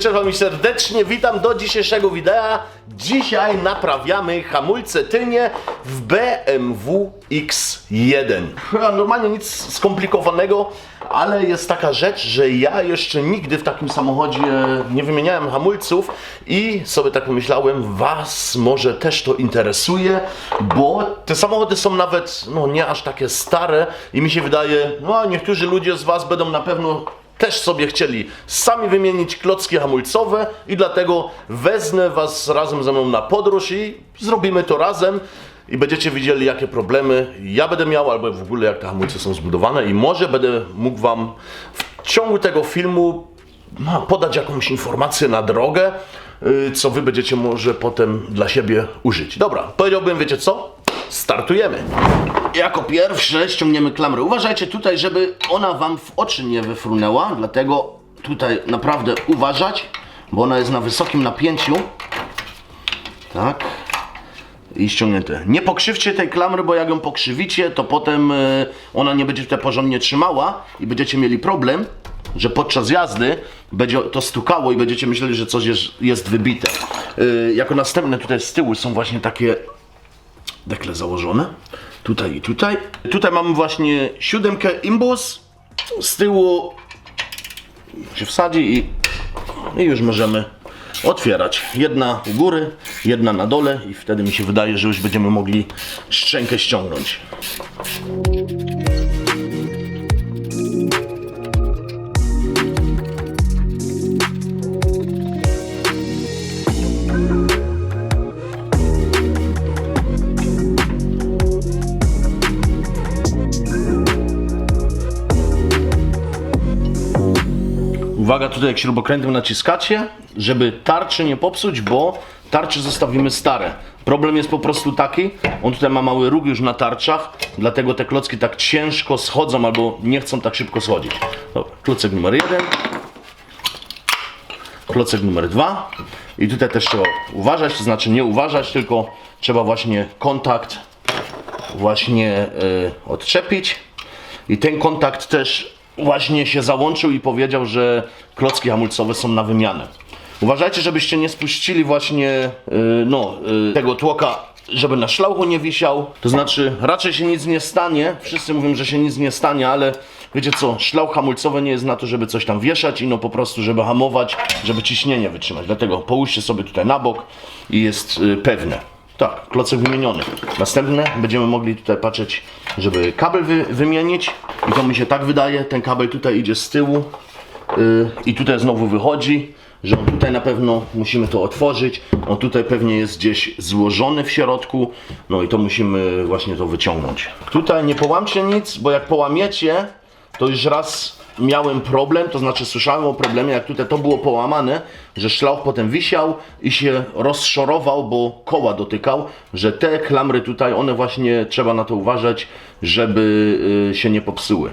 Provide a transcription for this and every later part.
Wyczerpam mi serdecznie, witam do dzisiejszego wideo. Dzisiaj naprawiamy hamulce tylnie w BMW X1. Chyba Normalnie nic skomplikowanego, ale jest taka rzecz, że ja jeszcze nigdy w takim samochodzie nie wymieniałem hamulców i sobie tak pomyślałem, Was może też to interesuje, bo te samochody są nawet no, nie aż takie stare i mi się wydaje, no niektórzy ludzie z Was będą na pewno też sobie chcieli sami wymienić klocki hamulcowe i dlatego wezmę Was razem ze mną na podróż i zrobimy to razem i będziecie widzieli jakie problemy ja będę miał albo w ogóle jak te hamulce są zbudowane i może będę mógł Wam w ciągu tego filmu no, podać jakąś informację na drogę, y, co Wy będziecie może potem dla siebie użyć. Dobra, powiedziałbym, wiecie co? Startujemy. Jako pierwsze ściągniemy klamrę. Uważajcie tutaj, żeby ona Wam w oczy nie wyfrunęła, dlatego tutaj naprawdę uważać, bo ona jest na wysokim napięciu. Tak. I ściągnięte. Nie pokrzywcie tej klamry, bo jak ją pokrzywicie, to potem y, ona nie będzie tutaj porządnie trzymała i będziecie mieli problem, że podczas jazdy będzie to stukało i będziecie myśleli, że coś jest, jest wybite. Y, jako następne tutaj z tyłu są właśnie takie dekle założone. Tutaj i tutaj. Tutaj mamy właśnie siódemkę imbus. Z tyłu się wsadzi i, i już możemy otwierać. Jedna u góry, jedna na dole i wtedy mi się wydaje, że już będziemy mogli szczękę ściągnąć. Uwaga tutaj jak śrubokrętem naciskacie, żeby tarczy nie popsuć, bo tarcze zostawimy stare. Problem jest po prostu taki, on tutaj ma mały róg już na tarczach, dlatego te klocki tak ciężko schodzą albo nie chcą tak szybko schodzić. Dobra, klocek numer jeden, klocek numer dwa i tutaj też trzeba uważać, to znaczy nie uważać, tylko trzeba właśnie kontakt właśnie y, odczepić. I ten kontakt też właśnie się załączył i powiedział, że klocki hamulcowe są na wymianę. Uważajcie, żebyście nie spuścili właśnie y, no, y, tego tłoka, żeby na szlauchu nie wisiał. To znaczy, raczej się nic nie stanie. Wszyscy mówią, że się nic nie stanie, ale wiecie co, szlauch hamulcowy nie jest na to, żeby coś tam wieszać, ino po prostu, żeby hamować, żeby ciśnienie wytrzymać. Dlatego połóżcie sobie tutaj na bok i jest y, pewne. Tak, klocek wymieniony. Następne będziemy mogli tutaj patrzeć, żeby kabel wy, wymienić. I to mi się tak wydaje, ten kabel tutaj idzie z tyłu yy, i tutaj znowu wychodzi, że on tutaj na pewno musimy to otworzyć. On tutaj pewnie jest gdzieś złożony w środku, no i to musimy właśnie to wyciągnąć. Tutaj nie połamcie nic, bo jak połamiecie, to już raz miałem problem, to znaczy słyszałem o problemie, jak tutaj to było połamane, że szlauch potem wisiał i się rozszorował, bo koła dotykał, że te klamry tutaj, one właśnie trzeba na to uważać, żeby y, się nie popsuły.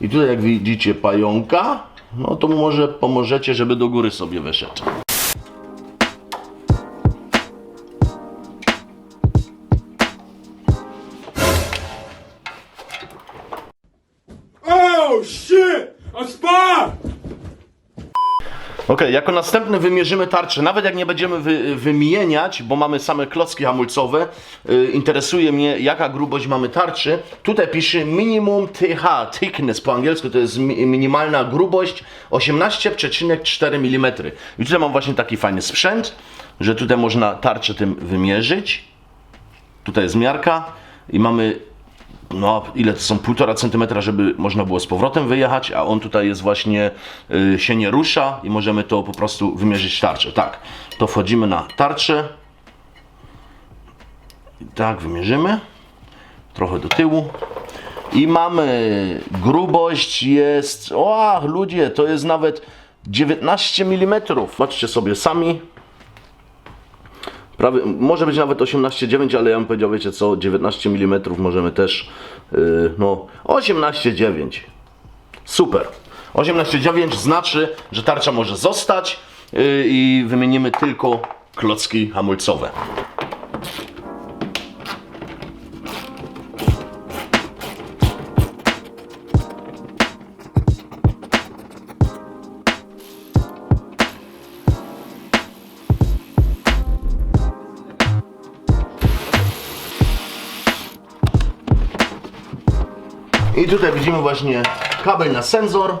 I tutaj jak widzicie pająka, no to może pomożecie, żeby do góry sobie wyszedł. Ok, jako następny wymierzymy tarczę. Nawet jak nie będziemy wy, wymieniać, bo mamy same klocki hamulcowe, y, interesuje mnie jaka grubość mamy tarczy. Tutaj pisze minimum TH, thickness po angielsku, to jest mi, minimalna grubość 18,4 mm. I tutaj mam właśnie taki fajny sprzęt, że tutaj można tarczę tym wymierzyć. Tutaj jest miarka i mamy no ile to są 1,5 cm, żeby można było z powrotem wyjechać, a on tutaj jest właśnie, y, się nie rusza i możemy to po prostu wymierzyć tarczę. Tak, to wchodzimy na tarczę. I tak, wymierzymy. Trochę do tyłu. I mamy grubość jest, o ludzie, to jest nawet 19 mm. Patrzcie sobie sami. Prawie, może być nawet 18,9, ale ja bym powiedział, wiecie co, 19 mm możemy też, yy, no 18,9. Super. 18,9 znaczy, że tarcza może zostać yy, i wymienimy tylko klocki hamulcowe. I tutaj widzimy właśnie kabel na sensor.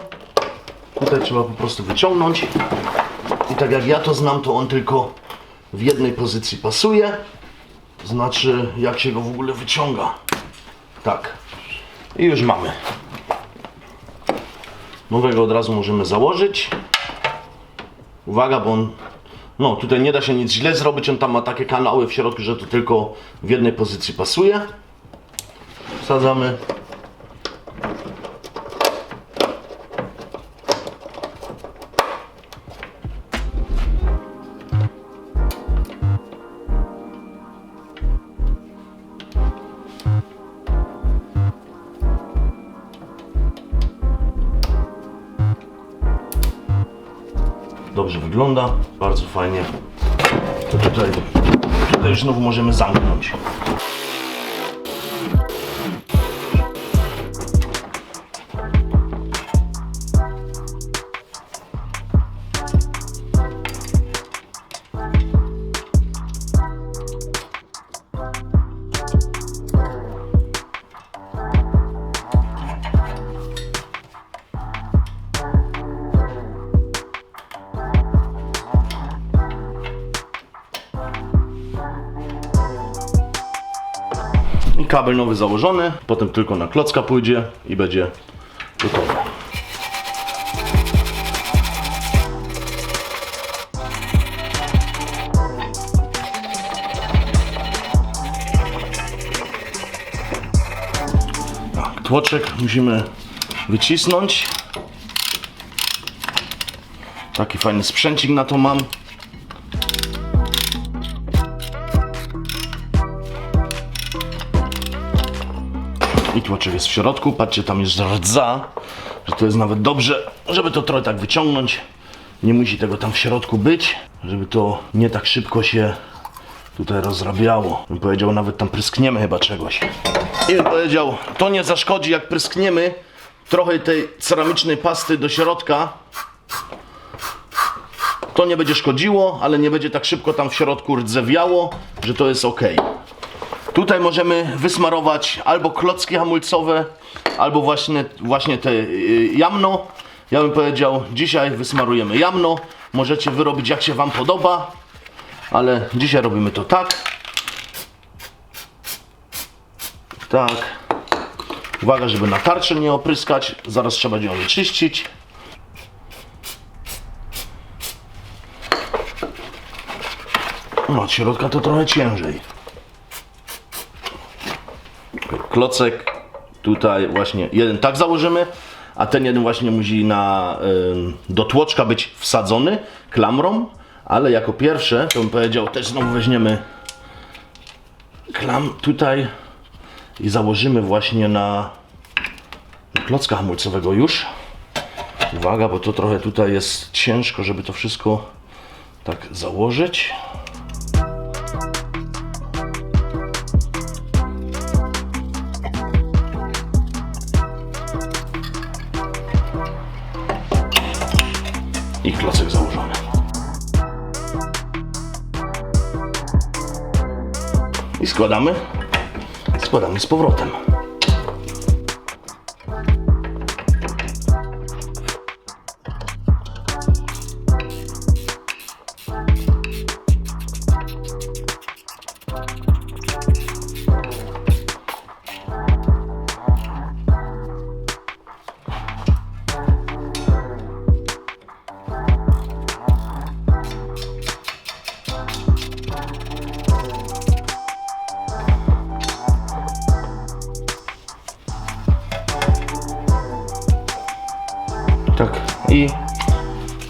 Tutaj trzeba po prostu wyciągnąć. I tak jak ja to znam, to on tylko w jednej pozycji pasuje. Znaczy, jak się go w ogóle wyciąga. Tak. I już mamy. Nowego od razu możemy założyć. Uwaga, bo on. No, tutaj nie da się nic źle zrobić. On tam ma takie kanały w środku, że to tylko w jednej pozycji pasuje. Wsadzamy. Dobrze wygląda, bardzo fajnie. To tutaj, tutaj znowu możemy zamknąć. Kabel nowy założony, potem tylko na klocka pójdzie i będzie gotowe. Tak, tłoczek musimy wycisnąć. Taki fajny sprzęcik na to mam. I tłoczek jest w środku. Patrzcie, tam jest rdza, że to jest nawet dobrze, żeby to trochę tak wyciągnąć. Nie musi tego tam w środku być, żeby to nie tak szybko się tutaj rozrabiało. Bym powiedział, nawet tam pryskniemy chyba czegoś. I bym powiedział, to nie zaszkodzi, jak pryskniemy trochę tej ceramicznej pasty do środka. To nie będzie szkodziło, ale nie będzie tak szybko tam w środku rdzewiało, że to jest ok. Tutaj możemy wysmarować albo klocki hamulcowe, albo właśnie, właśnie te y, jamno. Ja bym powiedział, dzisiaj wysmarujemy jamno. Możecie wyrobić jak się Wam podoba, ale dzisiaj robimy to tak. Tak. Uwaga, żeby na tarczę nie opryskać. Zaraz trzeba ją wyczyścić. No, od środka to trochę ciężej klocek tutaj właśnie jeden tak założymy, a ten jeden właśnie musi na, do tłoczka być wsadzony klamrą, ale jako pierwsze to bym powiedział też znowu weźmiemy klam tutaj i założymy właśnie na klocka hamulcowego już. Uwaga, bo to trochę tutaj jest ciężko, żeby to wszystko tak założyć. I klocek założony. I składamy. Składamy z powrotem.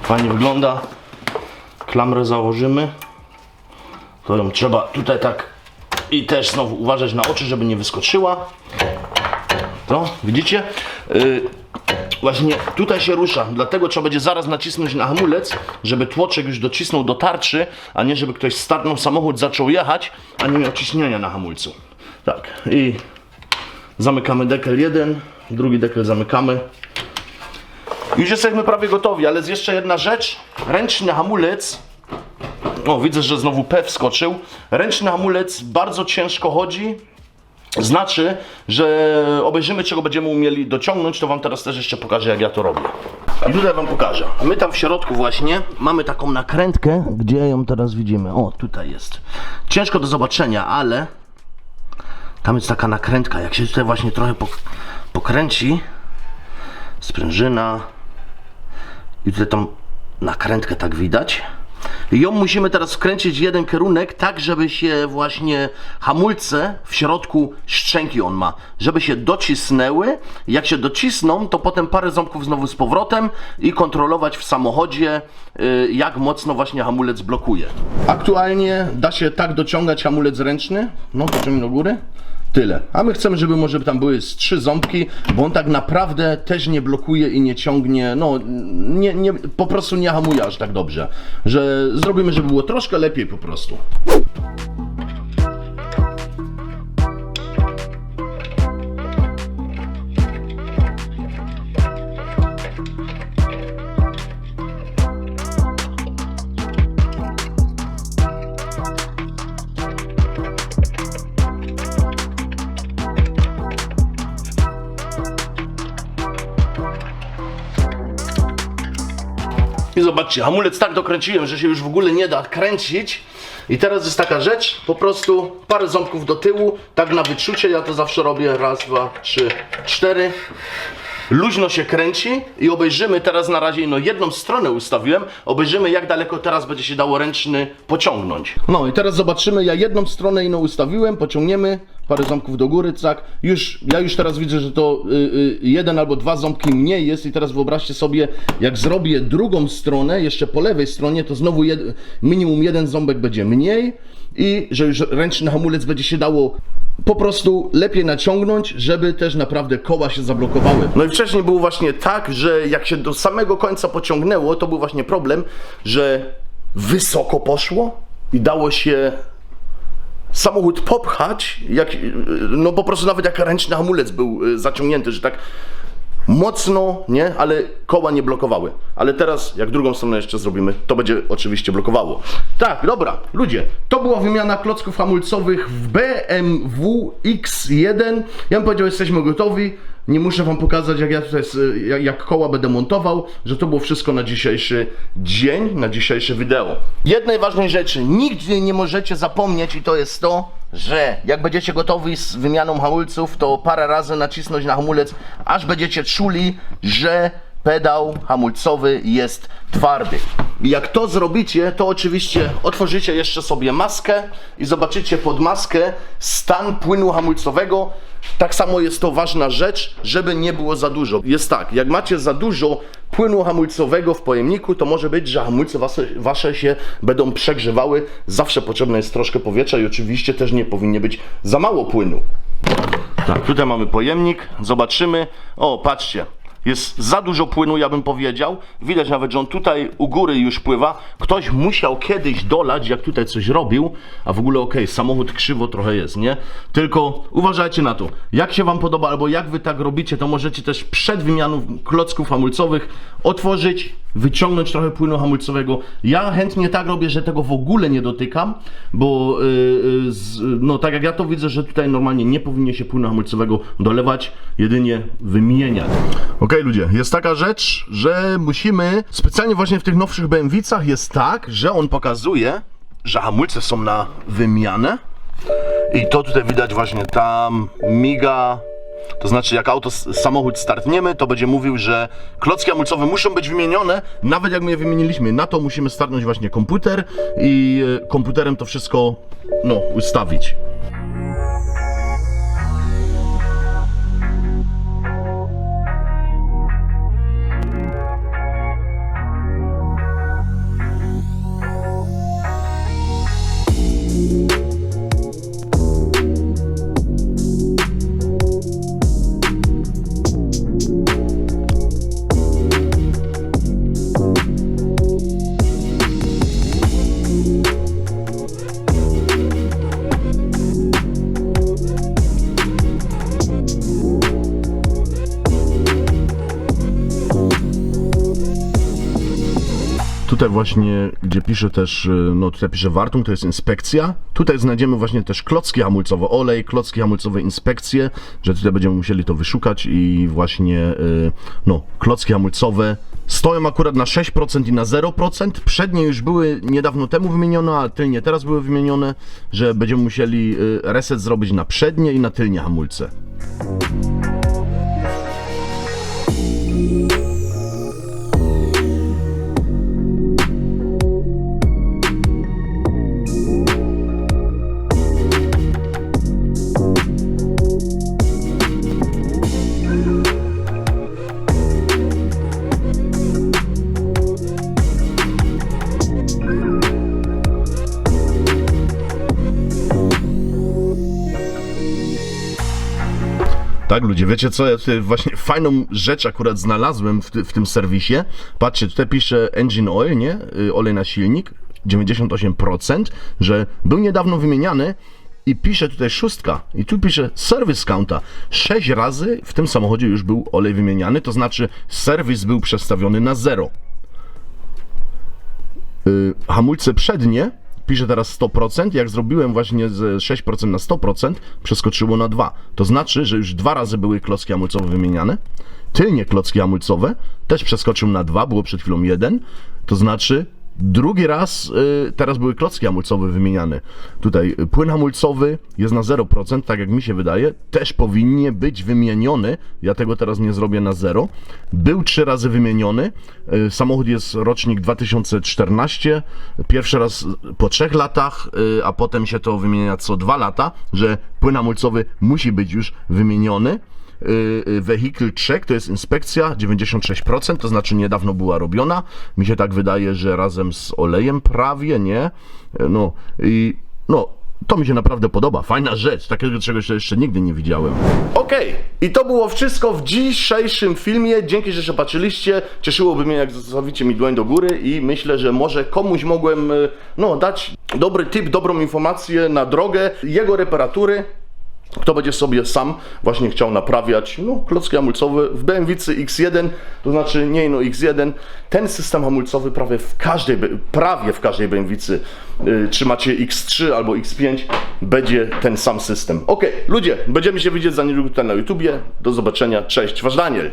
Fajnie wygląda. Klamrę założymy. To ją trzeba tutaj tak i też znowu uważać na oczy, żeby nie wyskoczyła. To, widzicie? Yy, właśnie tutaj się rusza, dlatego trzeba będzie zaraz nacisnąć na hamulec, żeby tłoczek już docisnął do tarczy, a nie żeby ktoś startnął samochód, zaczął jechać, a nie miał ciśnienia na hamulcu. Tak, i zamykamy dekel jeden, drugi dekel zamykamy. Już jesteśmy prawie gotowi, ale jest jeszcze jedna rzecz. Ręczny hamulec. O, widzę, że znowu P wskoczył. Ręczny hamulec bardzo ciężko chodzi. znaczy, że obejrzymy, czego będziemy umieli dociągnąć, to Wam teraz też jeszcze pokażę, jak ja to robię. I tutaj Wam pokażę. My tam w środku właśnie mamy taką nakrętkę, gdzie ją teraz widzimy. O, tutaj jest. Ciężko do zobaczenia, ale tam jest taka nakrętka. Jak się tutaj właśnie trochę pok- pokręci, sprężyna i tutaj tą nakrętkę tak widać. I ją musimy teraz wkręcić w jeden kierunek, tak żeby się właśnie hamulce w środku szczęki on ma, żeby się docisnęły. Jak się docisną, to potem parę ząbków znowu z powrotem i kontrolować w samochodzie, y, jak mocno właśnie hamulec blokuje. Aktualnie da się tak dociągać hamulec ręczny, no pociągnij do góry. Tyle. A my chcemy, żeby może tam były z trzy ząbki, bo on tak naprawdę też nie blokuje i nie ciągnie, no nie, nie, po prostu nie hamuje aż tak dobrze. Że zrobimy, żeby było troszkę lepiej po prostu. Zobaczcie, hamulec tak dokręciłem, że się już w ogóle nie da kręcić. I teraz jest taka rzecz, po prostu parę ząbków do tyłu, tak na wyczucie, ja to zawsze robię, raz, dwa, trzy, cztery. Luźno się kręci i obejrzymy teraz na razie, no jedną stronę ustawiłem, obejrzymy jak daleko teraz będzie się dało ręczny pociągnąć. No i teraz zobaczymy, ja jedną stronę ino ustawiłem, pociągniemy, parę ząbków do góry, tak. Już, ja już teraz widzę, że to y, y, jeden albo dwa ząbki mniej jest i teraz wyobraźcie sobie, jak zrobię drugą stronę, jeszcze po lewej stronie, to znowu jed, minimum jeden ząbek będzie mniej i że już ręczny hamulec będzie się dało po prostu lepiej naciągnąć, żeby też naprawdę koła się zablokowały. No i wcześniej było właśnie tak, że jak się do samego końca pociągnęło, to był właśnie problem, że wysoko poszło i dało się samochód popchać, jak, no po prostu nawet jak ręczny hamulec był y, zaciągnięty, że tak mocno, nie, ale koła nie blokowały. Ale teraz, jak drugą stronę jeszcze zrobimy, to będzie oczywiście blokowało. Tak, dobra, ludzie, to była wymiana klocków hamulcowych w BMW X1. Ja bym powiedział, jesteśmy gotowi. Nie muszę wam pokazać, jak ja tutaj, jak koła będę montował, że to było wszystko na dzisiejszy dzień, na dzisiejsze wideo. Jednej ważnej rzeczy, nigdy nie możecie zapomnieć i to jest to, że jak będziecie gotowi z wymianą hamulców, to parę razy nacisnąć na hamulec, aż będziecie czuli, że pedał hamulcowy jest twardy. Jak to zrobicie, to oczywiście otworzycie jeszcze sobie maskę i zobaczycie pod maskę stan płynu hamulcowego. Tak samo jest to ważna rzecz, żeby nie było za dużo. Jest tak, jak macie za dużo płynu hamulcowego w pojemniku, to może być, że hamulce wasze, wasze się będą przegrzewały. Zawsze potrzebne jest troszkę powietrza i oczywiście też nie powinien być za mało płynu. Tak, tutaj mamy pojemnik, zobaczymy. O, patrzcie, jest za dużo płynu, ja bym powiedział. Widać nawet, że on tutaj u góry już pływa. Ktoś musiał kiedyś dolać, jak tutaj coś robił, a w ogóle okej, samochód krzywo trochę jest, nie? Tylko uważajcie na to. Jak się Wam podoba, albo jak Wy tak robicie, to możecie też przed wymianą klocków hamulcowych otworzyć, wyciągnąć trochę płynu hamulcowego. Ja chętnie tak robię, że tego w ogóle nie dotykam, bo yy, z, no tak jak ja to widzę, że tutaj normalnie nie powinien się płynu hamulcowego dolewać, jedynie wymieniać. Okej ludzie, jest taka rzecz, że musimy, specjalnie właśnie w tych nowszych BMW-cach jest tak, że on pokazuje, że hamulce są na wymianę i to tutaj widać właśnie tam miga. To znaczy, jak auto, samochód startniemy, to będzie mówił, że klocki hamulcowe muszą być wymienione, nawet jak my je wymieniliśmy. Na to musimy startnąć właśnie komputer i e, komputerem to wszystko, no, ustawić. Tutaj właśnie, gdzie pisze też, y, no tutaj pisze Wartung, to jest inspekcja. Tutaj znajdziemy właśnie też klocki hamulcowe, olej, klocki hamulcowe, inspekcje, że tutaj będziemy musieli to wyszukać i właśnie, y, no, klocki hamulcowe stoją akurat na 6% i na 0%. Przednie już były niedawno temu wymienione, a tylnie teraz były wymienione, że będziemy musieli y, reset zrobić na przednie i na tylnie hamulce. Tak, ludzie, wiecie co? Ja tutaj właśnie fajną rzecz akurat znalazłem w, w tym serwisie. Patrzcie, tutaj pisze engine oil, nie? Y, Olej na silnik, 98%, że był niedawno wymieniany i pisze tutaj szóstka i tu pisze service counta. Sześć razy w tym samochodzie już był olej wymieniany, to znaczy serwis był przestawiony na zero. Y, hamulce przednie pisze teraz 100%, jak zrobiłem właśnie z 6% na 100%, przeskoczyło na 2. To znaczy, że już dwa razy były klocki hamulcowe wymieniane. Tylnie klocki hamulcowe też przeskoczył na 2, było przed chwilą 1. To znaczy drugi raz y, teraz były klocki hamulcowe wymieniane. Tutaj y, płyn hamulcowy jest na 0%, tak jak mi się wydaje, też powinien być wymieniony. Ja tego teraz nie zrobię na 0. Był trzy razy wymieniony. Y, Samochód jest rocznik 2014. Pierwszy raz po trzech latach, a potem się to wymienia co dwa lata, że płyn hamulcowy musi być już wymieniony. Y, y, Vehicle check to jest inspekcja 96%, to znaczy niedawno była robiona. Mi się tak wydaje, że razem z olejem prawie, nie? Y, No i no. To mi się naprawdę podoba, fajna rzecz, takiego czegoś jeszcze nigdy nie widziałem. Okej, i to było wszystko w dzisiejszym filmie. Dzięki, że się patrzyliście. Cieszyłoby mnie, jak zostawicie mi dłoń do góry i myślę, że może komuś mogłem no, dać dobry tip, dobrą informację na drogę jego reparatury. Kto będzie sobie sam właśnie chciał naprawiać no, klocki hamulcowe w BMW X1, to znaczy nie no X1, ten system hamulcowy prawie w każdej, prawie w każdej BMW, y, czy macie X3 albo X5, będzie ten sam system. Ok, ludzie, będziemy się widzieć za niedługo tutaj na YouTubie. Do zobaczenia, cześć, Wasz Daniel.